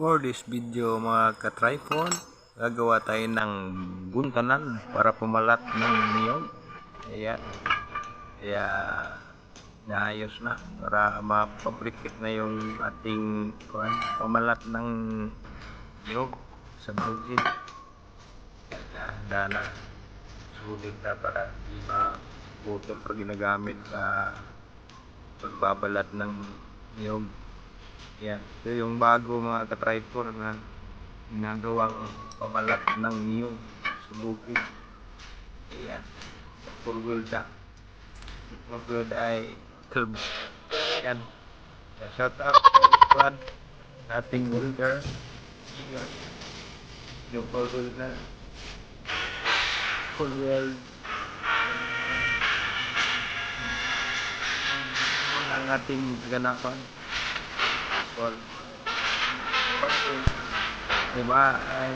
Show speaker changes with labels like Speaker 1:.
Speaker 1: For this video mga ka-tripod, gagawa tayo ng buntanan para pumalat ng niyog. Ayan. Kaya naayos na para mapabrikit na yung ating pamalat ng niyog sa bukid. Handa na. Sulit na para di mabutol pag ginagamit sa pagbabalat ng niyog. Yan. Ito yung bago mga ka-tripod na ginagawang pamalat ng niyog sa bukid. Ayan. Full wheel siya. Full wheel ay curb. Yan. Shout out squad. Ating. Yan. Yung full wheel na. Full wheel. Ang ating ganapan. Full. Diba? Ay,